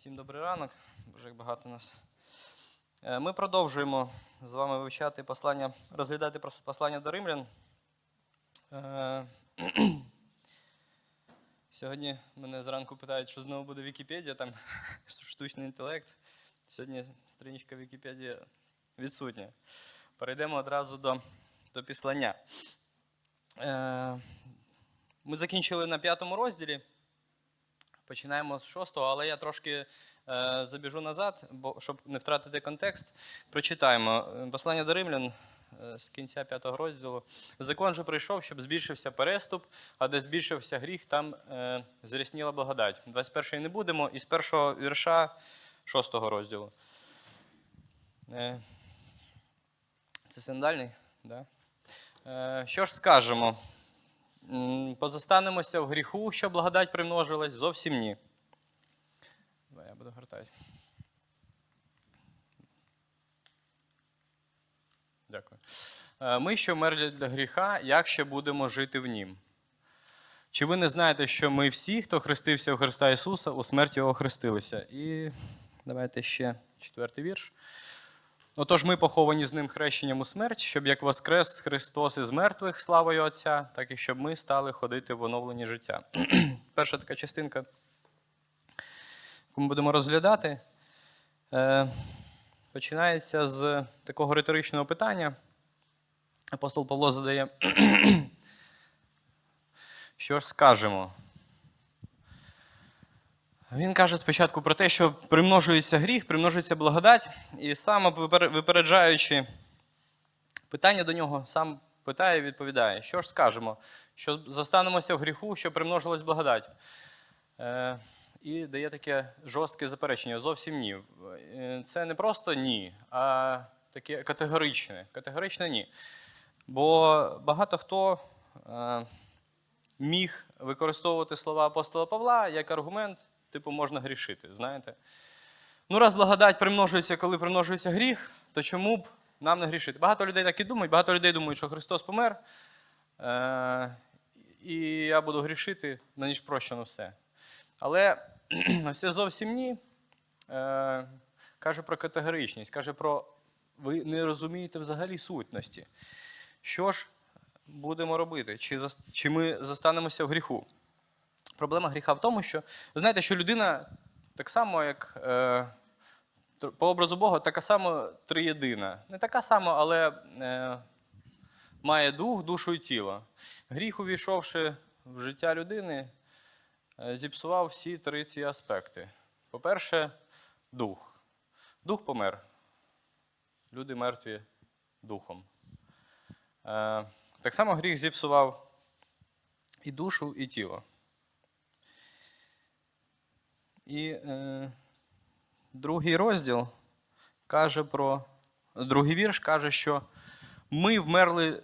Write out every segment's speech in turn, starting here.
Всім добрий ранок. Боже, як багато нас. Е, Ми продовжуємо з вами вивчати послання, розглядати послання до римлян. Е, Сьогодні мене зранку питають, що знову буде Вікіпедія, там штучний інтелект. Сьогодні страничка Вікіпедії відсутня. Перейдемо одразу до, до післання. Е, Ми закінчили на п'ятому розділі. Починаємо з шостого, але я трошки е, забіжу назад, бо щоб не втратити контекст. Прочитаємо послання до римлян е, з кінця п'ятого розділу. Закон же прийшов, щоб збільшився переступ, а де збільшився гріх, там е, зрісніла благодать. 21-ї не будемо, із першого вірша шостого розділу. Е, це синдальний? Да? Е, що ж скажемо? Позостанемося в гріху, що благодать примножилась? Зовсім ні. Давай, я буду гортати. Дякую. Е, Ми, що вмерли для гріха, як ще будемо жити в нім? Чи ви не знаєте, що ми всі, хто хрестився у Христа Ісуса, у смерть Його хрестилися? І давайте ще четвертий вірш. Отож, ми поховані з ним хрещенням у смерть, щоб як воскрес Христос із мертвих славою Отця, так і щоб ми стали ходити в оновленні життя. Перша така частинка, яку ми будемо розглядати, е, починається з такого риторичного питання. Апостол Павло задає, що ж скажемо? Він каже спочатку про те, що примножується гріх, примножується благодать, і сам випереджаючи питання до нього, сам питає і відповідає, що ж скажемо, що застанемося в гріху, що примножилась благодать. Е, і дає таке жорстке заперечення. Зовсім ні. Е, Це не просто ні, а таке категоричне. Категоричне ні. Бо багато хто е, міг використовувати слова апостола Павла як аргумент, типу, можна грішити. Знаєте? Ну, раз благодать примножується, коли примножується гріх, то чому б нам не грішити? Багато людей так і думають, багато людей думають, що Христос помер, е- і я буду грішити, на ніч прощено все. Але це зовсім ні. Е- каже про категоричність, каже про ви не розумієте взагалі сутності. Що ж будемо робити? Чи, чи ми застанемося в гріху? Проблема гріха в тому, що ви знаєте, що людина так само, як е, по образу Бога, така само триєдина. Не така сама, але е, має дух, душу і тіло. Гріх, увійшовши в життя людини, е, зіпсував всі три ці аспекти. По-перше, дух. Дух помер. Люди мертві духом. Е, так само гріх зіпсував і душу, і тіло. І е, другий розділ каже про. Другий вірш каже, що ми вмерли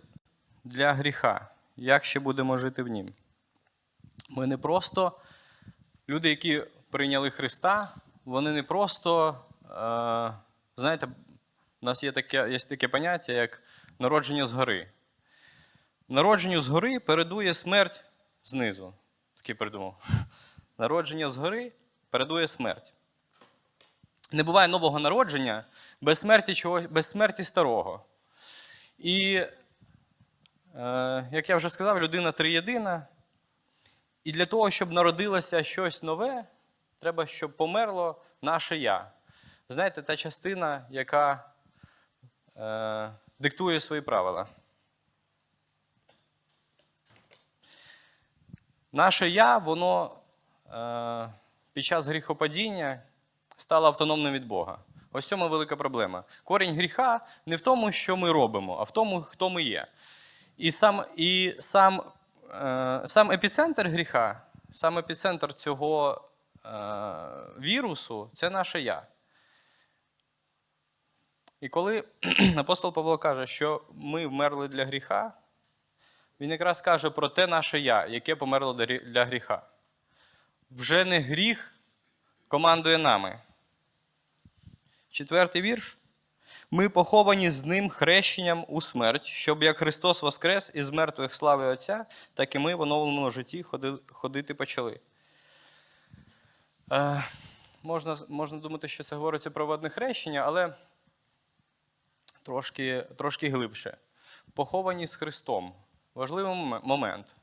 для гріха. Як ще будемо жити в нім? Ми не просто люди, які прийняли Христа, вони не просто, е, знаєте, у нас є таке, є таке поняття, як народження згори. Народженню згори передує смерть знизу. Такий придумав. Народження згори передує смерть. Не буває нового народження без смерті, чого, без смерті старого. І, е, як я вже сказав, людина триєдина. І для того, щоб народилося щось нове, треба, щоб померло наше я. Знаєте, та частина, яка е, диктує свої правила. Наше я, воно е, під час гріхопадіння стало автономним від Бога. Ось цьому велика проблема. Корінь гріха не в тому, що ми робимо, а в тому, хто ми є. І сам, і сам, е, сам епіцентр гріха, сам епіцентр цього е, вірусу це наше я. І коли апостол Павло каже, що ми вмерли для гріха, він якраз каже про те наше я, яке померло для гріха. Вже не гріх командує нами. Четвертий вірш. Ми поховані з ним хрещенням у смерть, щоб як Христос воскрес із мертвих слави Отця, так і ми в оновленому житті ходити почали. Е, можна, можна думати, що це говориться про водне хрещення, але трошки, трошки глибше. Поховані з Христом. Важливий момент.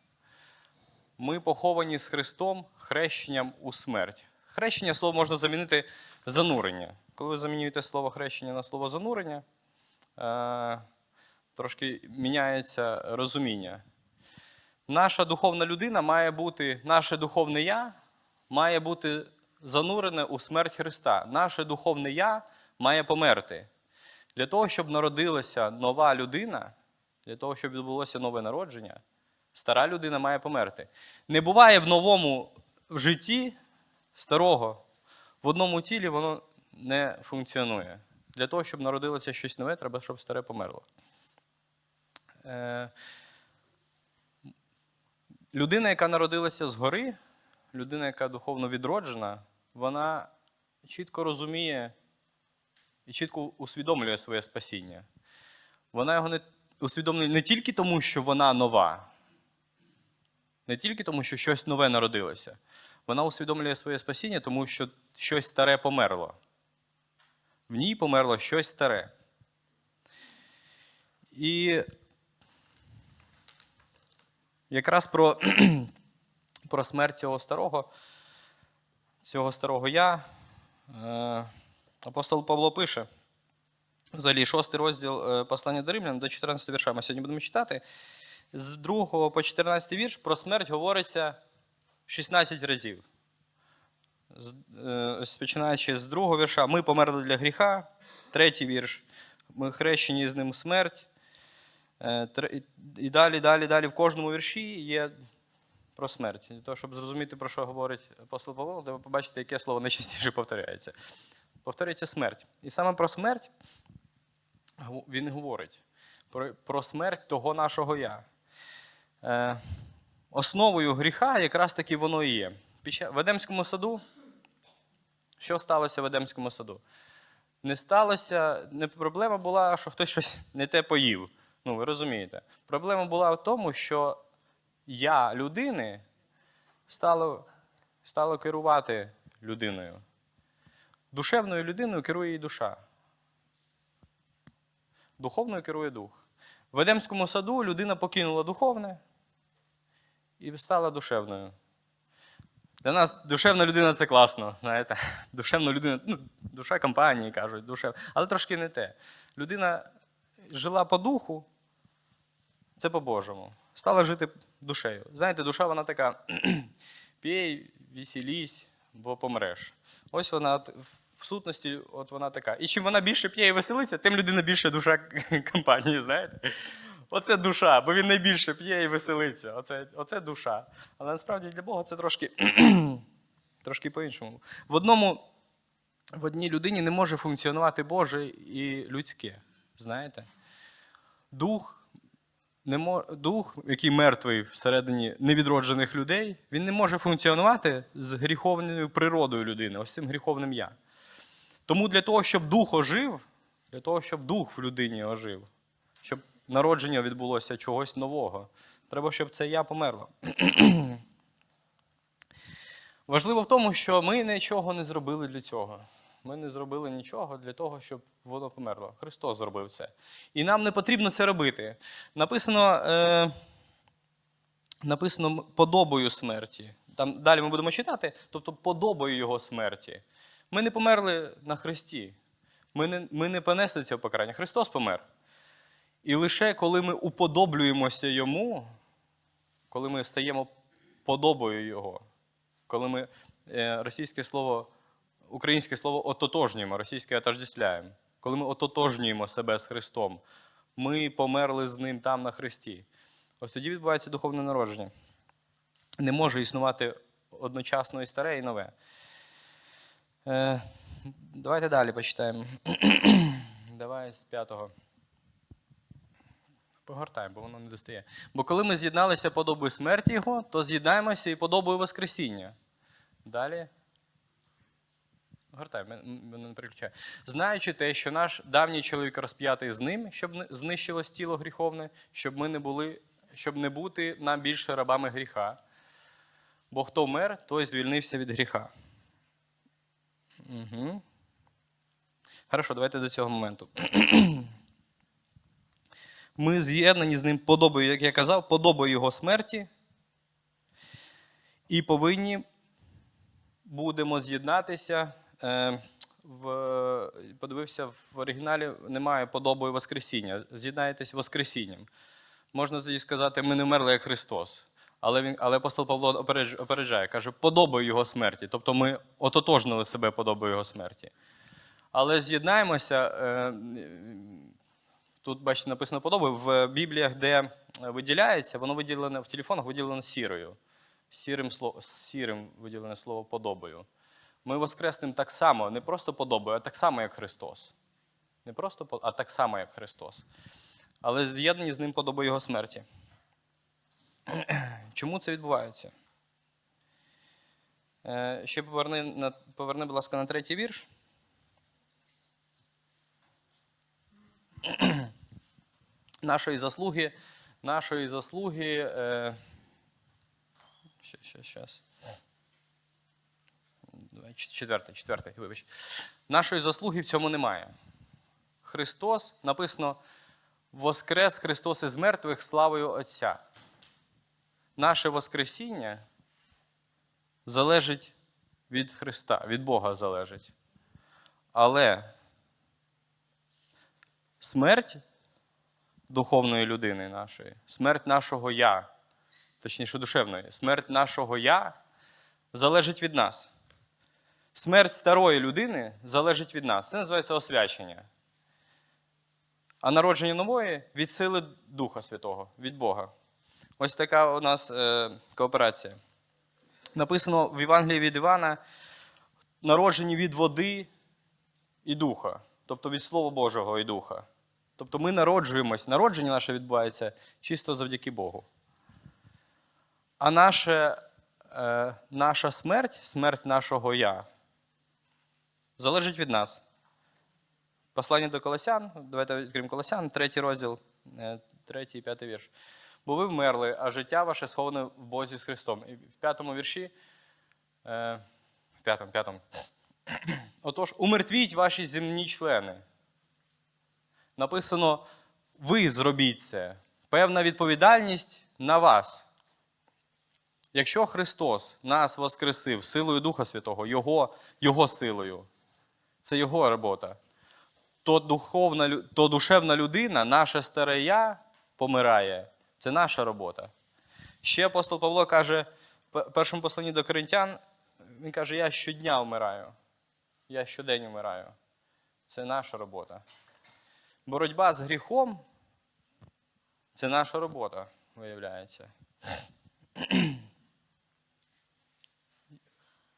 Ми поховані з Христом хрещенням у смерть. Хрещення слово можна замінити занурення. Коли ви замінюєте слово хрещення на слово занурення, е, трошки міняється розуміння. Наша духовна людина має бути, наше духовне я має бути занурене у смерть Христа. Наше духовне я має померти. Для того, щоб народилася нова людина, для того, щоб відбулося нове народження, стара людина має померти. Не буває в новому житті старого, в одному тілі воно не функціонує. Для того, щоб народилося щось нове, треба, щоб старе померло. Е, Людина, яка народилася згори, людина, яка духовно відроджена, вона чітко розуміє і чітко усвідомлює своє спасіння. Вона його не усвідомлює не тільки тому, що вона нова, не тільки тому, що щось нове народилося. Вона усвідомлює своє спасіння, тому що щось старе померло. В ній померло щось старе. І якраз про, про смерть цього старого, цього старого я, е, апостол Павло пише. Взагалі, шостий розділ е, послання до Римлян до 14 вірша ми сьогодні будемо читати. З 2 по 14 вірш про смерть говориться 16 разів. Е, Починаючи з другого вірша, ми померли для гріха, третій вірш, ми хрещені з ним смерть. Е, і- далі, далі, далі в кожному вірші є про смерть. Для щоб зрозуміти, про що говорить апостол Павло, треба побачити, яке слово найчастіше повторяється. Повторюється смерть. І саме про смерть він говорить. Про смерть того нашого я. Е, основою гріха якраз таки воно і є. В Едемському саду, що сталося в Едемському саду? Не сталося, не проблема була, що хтось щось не те поїв. Ну, ви розумієте. Проблема була в тому, що я людини стало, стало керувати людиною. Душевною людиною керує її душа. Духовною керує дух. В Едемському саду людина покинула духовне і стала душевною. Для нас душевна людина це класно. знаєте. Душевна людина, ну, душа компанії кажуть, душев... але трошки не те. Людина жила по духу, це по-божому. Стала жити душею. Знаєте, душа вона така: пій, веселісь, бо помреш. Ось вона от, в сутності, от вона така. І чим вона більше п'є і веселиться, тим людина більше душа компанії, знаєте? Оце душа, бо він найбільше п'є і веселиться. Оце, оце душа. Але насправді для Бога це трошки, трошки по-іншому. В одному, в одній людині не може функціонувати Боже і людське. Знаєте? Дух не мо... дух, який мертвий всередині невідроджених людей, він не може функціонувати з гріховною природою людини, ось цим гріховним я. Тому для того, щоб дух ожив, для того, щоб дух в людині ожив, щоб народження відбулося чогось нового, треба, щоб це я померло. Важливо в тому, що ми нічого не зробили для цього. Ми не зробили нічого для того, щоб воно померло. Христос зробив це. І нам не потрібно це робити. Написано, е, написано подобою смерті. Там далі ми будемо читати, тобто подобою Його смерті. Ми не померли на Христі. Ми не, ми не понесли цього покарання. Христос помер. І лише коли ми уподоблюємося Йому, коли ми стаємо подобою Його, коли ми е, російське слово, українське слово ототожнюємо, російське отождествляємо, коли ми ототожнюємо себе з Христом, ми померли з Ним там на Христі. Ось тоді відбувається духовне народження. Не може існувати одночасно і старе, і нове. Е, давайте далі почитаємо. Давай з п'ятого. Погортаємо, бо воно не достає. Бо коли ми з'єдналися подобою смерті Його, то з'єднаємося і подобою Воскресіння. Далі. Гортай, мене не переключає. Знаючи те, що наш давній чоловік розп'ятий з ним, щоб знищилось тіло гріховне, щоб ми не були, щоб не бути нам більше рабами гріха. Бо хто вмер, той звільнився від гріха. Угу. Хорошо, давайте до цього моменту. Ми з'єднані з ним подобою, як я казав, подобою його смерті. І повинні будемо з'єднатися. Е, в, подивився, в оригіналі немає подобою Воскресіння. З'єднаєтесь Воскресінням. Можна тоді сказати, ми не вмерли як Христос. Але, він, але апостол Павло опереджає, каже, подобою Його смерті. Тобто ми ототожнили себе подобою Його смерті. Але з'єднаємося. Е, Тут, бачите, написано подобою. В Бібліях, де виділяється, воно виділене в телефонах, виділено сірою. Сірим, сірим виділене слово подобою. Ми воскреснемо так само, не просто подобою, а так само, як Христос. Не просто, а так само, як Христос. Але з'єднані з ним подобою Його смерті. Чому це відбувається? Е, Ще поверни, поверни, будь ласка, на третій вірш. Нашої заслуги, нашої заслуги. Е, ще, ще, щас. Четвертий, четвертий, вибач. Нашої заслуги в цьому немає. Христос, написано, Воскрес Христос із мертвих славою Отця. Наше Воскресіння залежить від Христа, від Бога залежить. Але смерть духовної людини нашої, смерть нашого Я, точніше душевної, смерть нашого Я залежить від нас. Смерть старої людини залежить від нас. Це називається освячення. А народження нової від сили Духа Святого, від Бога. Ось така у нас е, кооперація. Написано в Євангелії від Івана: народжені від води і духа, тобто від Слова Божого і Духа. Тобто ми народжуємось, народження наше відбувається чисто завдяки Богу. А наше, е, наша смерть, смерть нашого Я, залежить від нас. Послання до Колосян, давайте відкриємо Колосян, третій розділ, е, третій і п'ятий вірш. Бо ви вмерли, а життя ваше сховане в Бозі з Христом. І в п'ятому вірші, е, в п'ятому, п'ятому. Отож, умертвіть ваші земні члени. Написано, ви зробіть це. Певна відповідальність на вас. Якщо Христос нас воскресив силою Духа Святого, Його, Його силою, це Його робота, то, духовна, то душевна людина, наше старе я помирає. Це наша робота. Ще апостол Павло каже в першому посланні до коринтян, він каже, я щодня вмираю. Я щодень вмираю. Це наша робота. Боротьба з гріхом це наша робота, виявляється.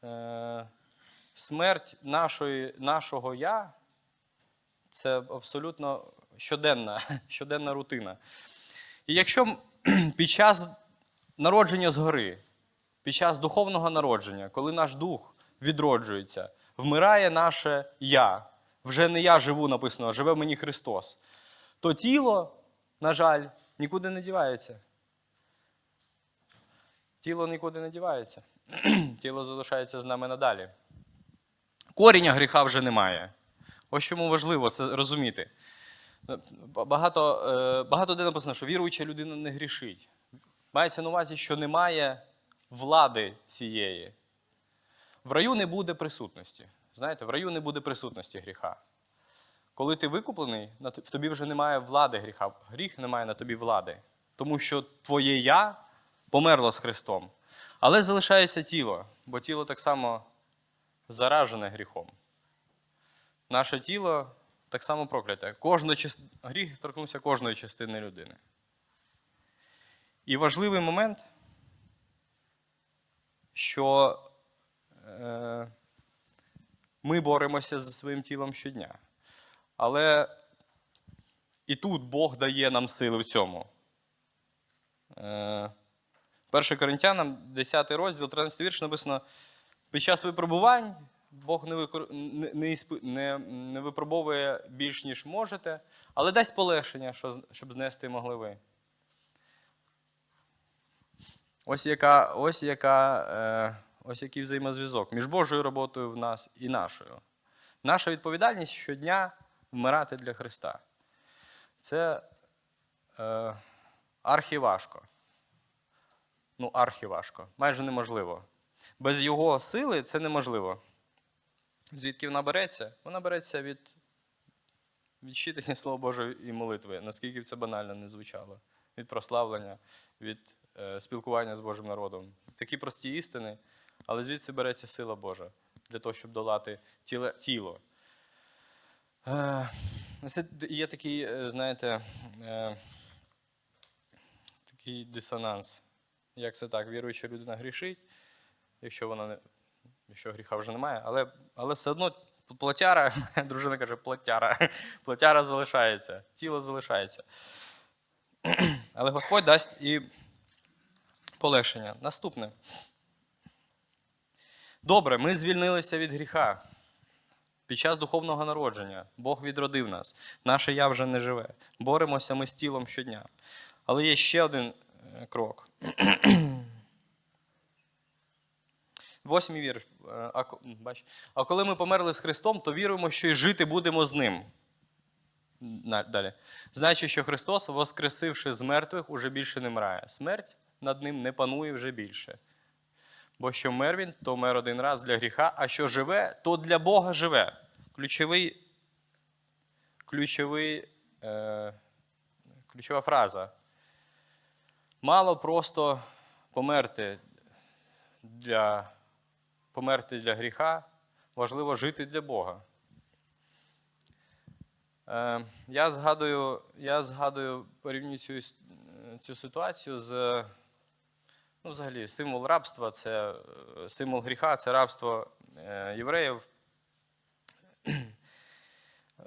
Е, Смерть нашої, нашого я це абсолютно щоденна, щоденна рутина. І якщо під час народження згори, під час духовного народження, коли наш дух відроджується, вмирає наше я, вже не я живу, написано, а живе мені Христос, то тіло, на жаль, нікуди не дівається. Тіло нікуди не дівається. тіло залишається з нами надалі. Коріння гріха вже немає. Ось чому важливо це розуміти. Багато, е, багато де написано, що віруюча людина не грішить. Мається на увазі, що немає влади цієї. В раю не буде присутності. Знаєте, в раю не буде присутності гріха. Коли ти викуплений, в тобі вже немає влади гріха. Гріх не має на тобі влади. Тому що твоє я померло з Христом. Але залишається тіло, бо тіло так само заражене гріхом. Наше тіло так само прокляте. Част... Гріх торкнувся кожної частини людини. І важливий момент, що е, ми боремося зі своїм тілом щодня. Але і тут Бог дає нам сили в цьому. Е, 1 Коринтянам, 10 розділ, 13 вірш написано: під час випробувань Бог не, викор... не, не, не, випробовує більш, ніж можете, але дасть полегшення, що щоб знести могли ви. Ось яка, ось яка, е, ось який взаємозв'язок між Божою роботою в нас і нашою. Наша відповідальність щодня вмирати для Христа. Це е, архіважко. Ну, архіважко. Майже неможливо. Без його сили це неможливо. Звідки вона береться? Вона береться від, від читання Слова Божого і молитви, наскільки б це банально не звучало. Від прославлення, від е, спілкування з Божим народом. Такі прості істини, але звідси береться сила Божа для того, щоб долати тіло. Е, це є такий, е, знаєте, е, такий дисонанс. Як це так? Віруюча людина грішить, якщо вона не, якщо гріха вже немає, але, але все одно плотяра, моя дружина каже, плотяра, плотяра залишається, тіло залишається. Але Господь дасть і полегшення. Наступне. Добре, ми звільнилися від гріха. Під час духовного народження Бог відродив нас. Наше я вже не живе. Боремося ми з тілом щодня. Але є ще один е, крок. Восьмий вірш. Е, А, коли ми померли з Христом, то віруємо, що і жити будемо з Ним. Далі. Значить, що Христос, воскресивши з мертвих, уже більше не мрає. Смерть над ним не панує вже більше. Бо що мер він, то мер один раз для гріха, а що живе, то для Бога живе. Ключовий, ключовий, е, ключова фраза. Мало просто померти для, померти для гріха, важливо жити для Бога. Е, я згадую, я згадую порівнюю цю, цю ситуацію з Ну, взагалі, символ рабства це е, символ гріха, це рабство е, євреїв. Е,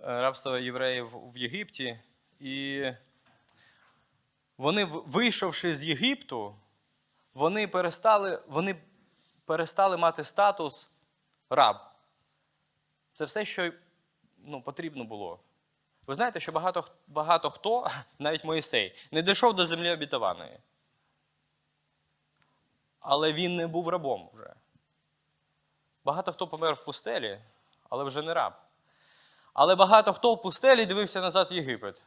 Рабство євреїв в Єгипті. І вони, вийшовши з Єгипту, вони перестали, вони перестали мати статус раб. Це все, що ну, потрібно було. Ви знаєте, що багато, багато хто, навіть Моїсей, не дійшов до землі обітованої. Але він не був рабом вже. Багато хто помер в пустелі, але вже не раб. Але багато хто в пустелі дивився назад в Єгипет.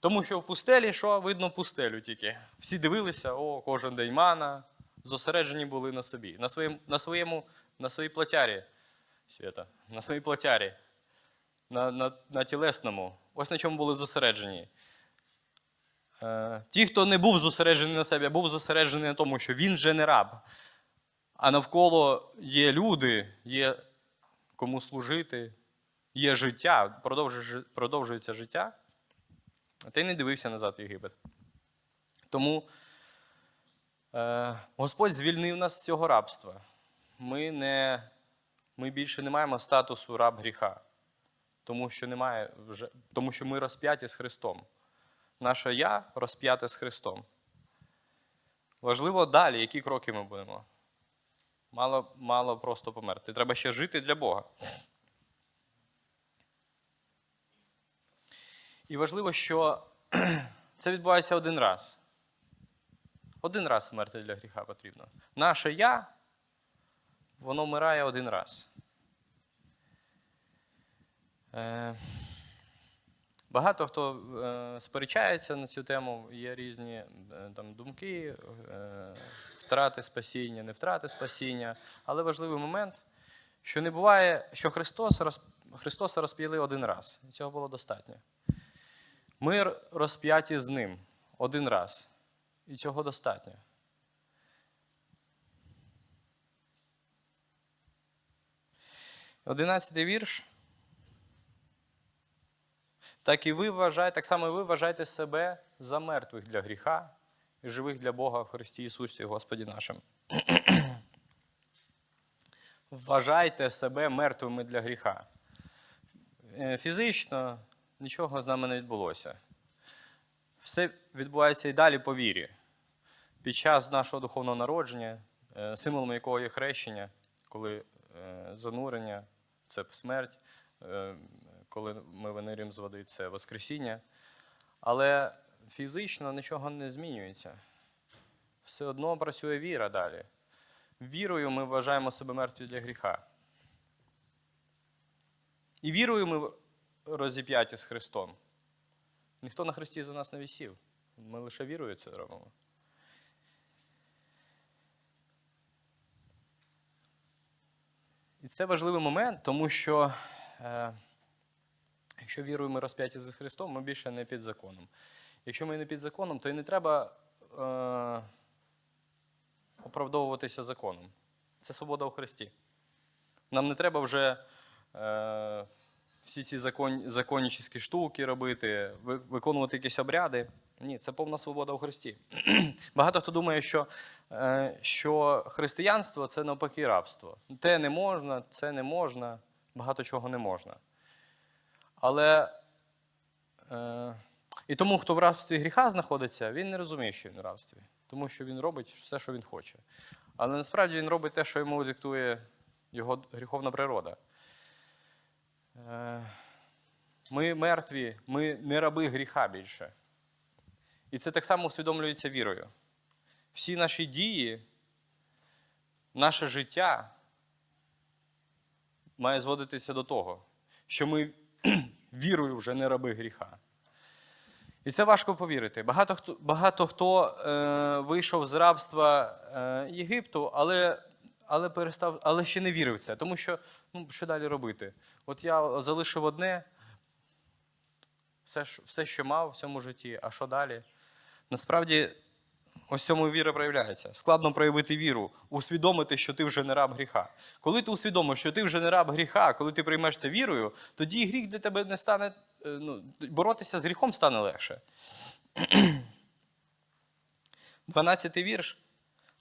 Тому що в пустелі, що видно пустелю тільки. Всі дивилися, о, кожен день зосереджені були на собі, на своєму, на своєму, на своїй платярі, Свята, на своїй платярі, на, на, на тілесному. Ось на чому були зосереджені. Е, Ті, хто не був зосереджений на себе, був зосереджений на тому, що він вже не раб, а навколо є люди, є кому служити, є життя, продовжується життя, а ти не дивився назад в Єгипет. Тому е, Господь звільнив нас з цього рабства. Ми, не, ми більше не маємо статусу раб гріха, тому що, немає вже, тому що ми розп'яті з Христом. Наше я розп'яте з Христом. Важливо далі, які кроки ми будемо. Мало, мало просто померти. Треба ще жити для Бога. І важливо, що це відбувається один раз. Один раз вмерти для гріха потрібно. Наше я, воно вмирає один раз. Е, Багато хто е, сперечається на цю тему, є різні е, там, думки, е, втрати спасіння, не втрати спасіння. Але важливий момент, що не буває, що Христос, роз, Христоса розп'яли один раз. І цього було достатньо. Ми розп'яті з Ним один раз. І цього достатньо. Одинадцятий вірш. Так і ви вважаєте, так само і ви вважаєте себе за мертвих для гріха і живих для Бога в Христі Ісусі, Господі нашим. Вважайте себе мертвими для гріха. Е, Фізично нічого з нами не відбулося. Все відбувається і далі по вірі. Під час нашого духовного народження, е, символом якого є хрещення, коли е, занурення це смерть, коли ми винирюємо з води, це Воскресіння. Але фізично нічого не змінюється. Все одно працює віра далі. Вірою ми вважаємо себе мертві для гріха. І вірою ми розіп'яті з Христом. Ніхто на Христі за нас не висів. Ми лише вірою це робимо. І це важливий момент, тому що е, якщо вірою ми розп'яті з Христом, ми більше не під законом. Якщо ми не під законом, то і не треба е, оправдовуватися законом. Це свобода у Христі. Нам не треба вже е, всі ці закон, законнічі штуки робити, виконувати якісь обряди. Ні, це повна свобода у Христі. Багато хто думає, що, е, що християнство це навпаки рабство. Те не можна, це не можна, багато чого не можна. Але е, і тому, хто в рабстві гріха знаходиться, він не розуміє, що він в рабстві, тому що він робить все, що він хоче. Але насправді він робить те, що йому диктує його гріховна природа. Е, Ми мертві, ми не раби гріха більше. І це так само усвідомлюється вірою. Всі наші дії, наше життя має зводитися до того, що ми вірою вже не раби гріха. І це важко повірити. Багато хто, багато хто е, вийшов з рабства е, Єгипту, але, але, перестав, але ще не вірив в це. Тому що ну, що далі робити? От я залишив одне, все, все, що мав в цьому житті, а що далі? Насправді, ось цьому віра проявляється. Складно проявити віру, усвідомити, що ти вже не раб гріха. Коли ти усвідомиш, що ти вже не раб гріха, коли ти приймеш це вірою, тоді гріх для тебе не стане. е, Ну, боротися з гріхом стане легше. 12 вірш.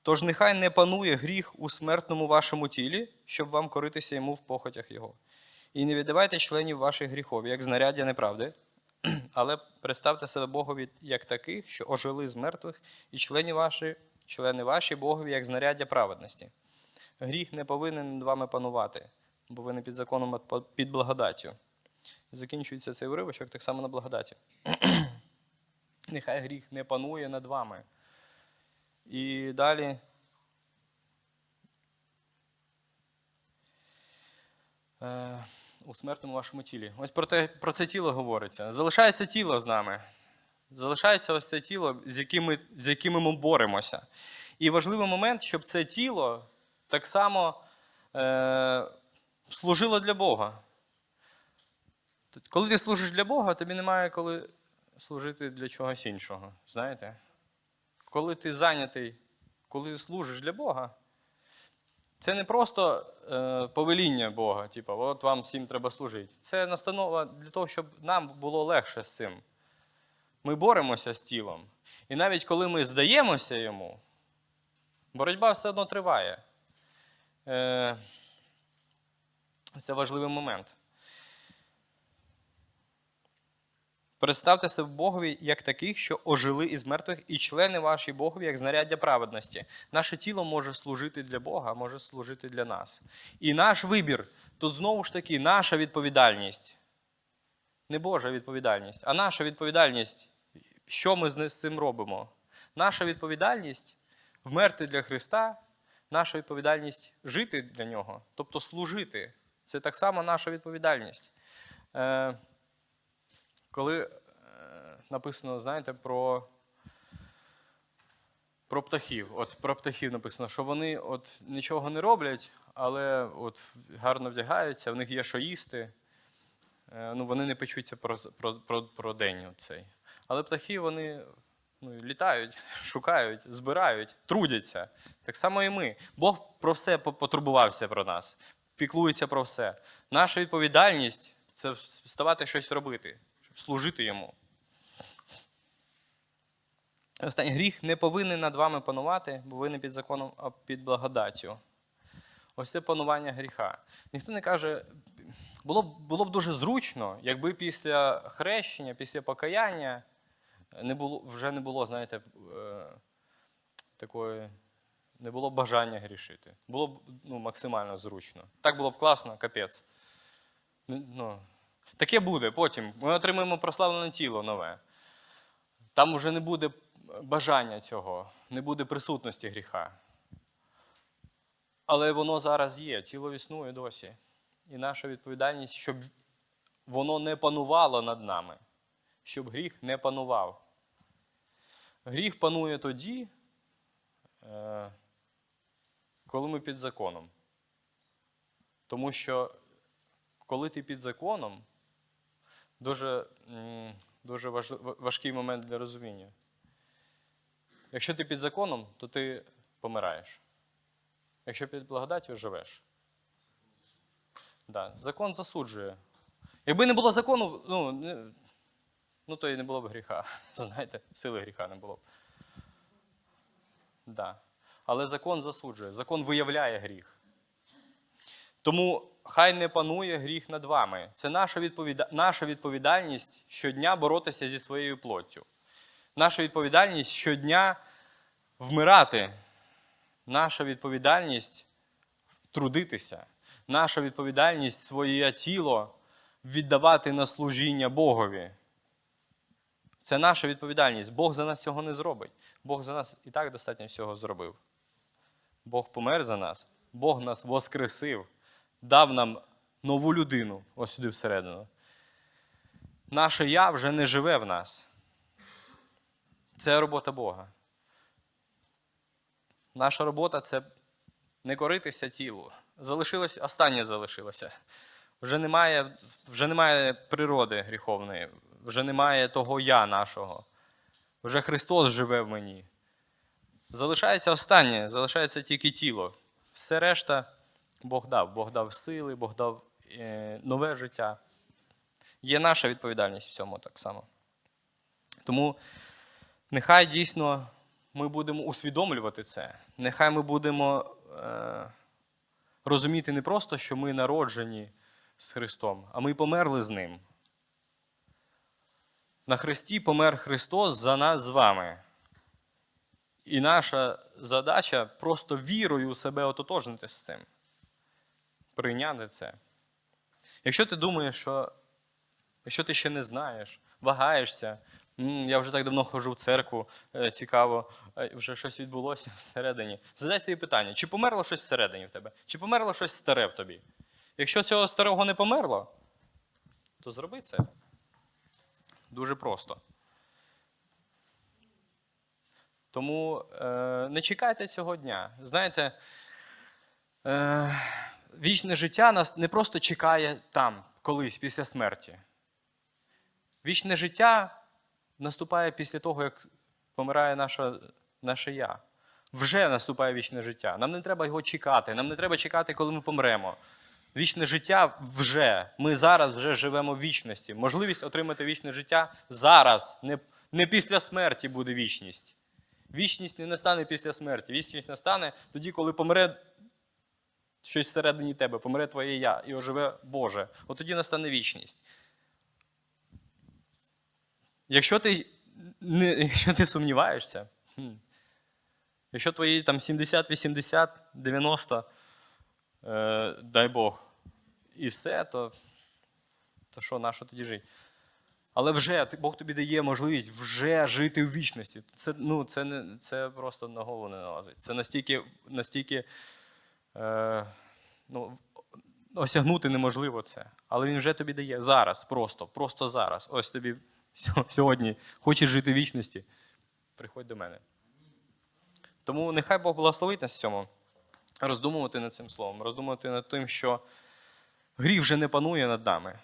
Тож нехай не панує гріх у смертному вашому тілі, щоб вам коритися йому в похотях його. І не віддавайте членів ваших гріхов, як знаряддя неправди, але представте себе Богові як таких, що ожили з мертвих, і члени ваші, члени ваші Богові як знаряддя праведності. Гріх не повинен над вами панувати, бо ви не під законом, а під благодаттю. Закінчується цей уривочок так само на благодаті. Нехай гріх не панує над вами. І далі. Е, у смертному вашому тілі. Ось про, те, про це тіло говориться. Залишається тіло з нами. Залишається ось це тіло, з якими, з якими ми боремося. І важливий момент, щоб це тіло так само е, служило для Бога. Коли ти служиш для Бога, тобі немає коли служити для чогось іншого. Знаєте? Коли ти зайнятий, коли ти служиш для Бога, це не просто е, повеління Бога, типу, от вам всім треба служити. Це настанова для того, щоб нам було легше з цим. Ми боремося з тілом. І навіть коли ми здаємося йому, боротьба все одно триває. Е, це важливий момент. Представте себе Богові як таких, що ожили із мертвих, і члени ваші Богові як знаряддя праведності. Наше тіло може служити для Бога, може служити для нас. І наш вибір тут знову ж таки наша відповідальність. Не Божа відповідальність, а наша відповідальність, що ми з цим робимо. Наша відповідальність вмерти для Христа, наша відповідальність жити для Нього, тобто служити. Це так само наша відповідальність. Коли е, написано, знаєте, про, про птахів. От про птахів написано, що вони от нічого не роблять, але от гарно вдягаються, в них є що їсти. Е, Ну, вони не печуться про, про, про, про день цей. Але птахи вони ну, літають, шукають, збирають, трудяться. Так само і ми. Бог про все по- потурбувався про нас, піклується про все. Наша відповідальність це вставати щось робити, служити йому. Останній гріх не повинен над вами панувати, бо ви не під законом, а під благодаттю. Ось це панування гріха. Ніхто не каже, було б, було б дуже зручно, якби після хрещення, після покаяння не було, вже не було, знаєте, е, такої, не було бажання грішити. Було б ну, максимально зручно. Так було б класно, капець. Ну, таке буде потім. Ми отримаємо прославлене тіло нове. Там вже не буде бажання цього, не буде присутності гріха. Але воно зараз є, тіло існує досі. І наша відповідальність, щоб воно не панувало над нами, щоб гріх не панував. Гріх панує тоді, е, коли ми під законом. Тому що коли ти під законом, дуже, дуже важ- важкий момент для розуміння. Якщо ти під законом, то ти помираєш. Якщо під благодаттю живеш. Да. Закон засуджує. Якби не було закону, ну, ну то і не було б гріха. Знаєте, сили гріха не було б. Да. Але закон засуджує, закон виявляє гріх. Тому хай не панує гріх над вами. Це наша, відповіда... наша відповідальність щодня боротися зі своєю плоттю. Наша відповідальність щодня вмирати. Наша відповідальність трудитися. Наша відповідальність своє тіло віддавати на служіння Богові. Це наша відповідальність. Бог за нас цього не зробить. Бог за нас і так достатньо всього зробив. Бог помер за нас, Бог нас воскресив, дав нам нову людину ось сюди всередину. Наше я вже не живе в нас. Це робота Бога. Наша робота це не коритися тілу. Залишилось, останнє залишилося. Вже немає, вже немає природи гріховної, вже немає того я нашого. Вже Христос живе в мені. Залишається останнє, залишається тільки тіло. Все решта Бог дав. Бог дав сили, Бог дав е, нове життя. Є наша відповідальність в цьому так само. Тому нехай дійсно ми будемо усвідомлювати це. Нехай ми будемо е, розуміти не просто, що ми народжені з Христом, а ми померли з Ним. На Христі помер Христос за нас з вами. І наша задача просто вірою себе ототожнити з цим. Прийняти це. Якщо ти думаєш, що якщо ти ще не знаєш, вагаєшся, я вже так давно ходжу в церкву, е, цікаво, е, вже щось відбулося всередині. Задай собі питання, чи померло щось всередині в тебе? Чи померло щось старе в тобі? Якщо цього старого не померло, то зроби це. Дуже просто. Тому е, не чекайте цього дня. Знаєте, е, вічне життя нас не просто чекає там, колись, після смерті. Вічне життя наступає після того, як помирає наша, наше я. Вже наступає вічне життя. Нам не треба його чекати. Нам не треба чекати, коли ми помремо. Вічне життя вже. Ми зараз вже живемо в вічності. Можливість отримати вічне життя зараз, не, не після смерті буде вічність. Вічність не настане після смерті. Вічність настане тоді, коли помре щось всередині тебе, помре твоє я і оживе Боже. От тоді настане вічність. Якщо ти, не, якщо ти сумніваєшся, якщо твої там 70, 80, 90, е, дай Бог, і все, то, то що, на що тоді жити? Але вже Бог тобі дає можливість вже жити в вічності. Це, ну, це, не, це просто на голову не налазить. Це настільки, настільки е, ну, осягнути неможливо це. Але він вже тобі дає зараз, просто, просто зараз. Ось тобі сьогодні хочеш жити в вічності, приходь до мене. Тому нехай Бог благословить нас в цьому, роздумувати над цим словом, роздумувати над тим, що гріх вже не панує над нами.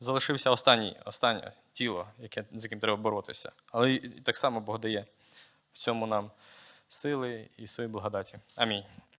Залишився останній, останнє тіло, яке, з яким треба боротися. Але так само Бог дає в цьому нам сили і свої благодаті. Амінь.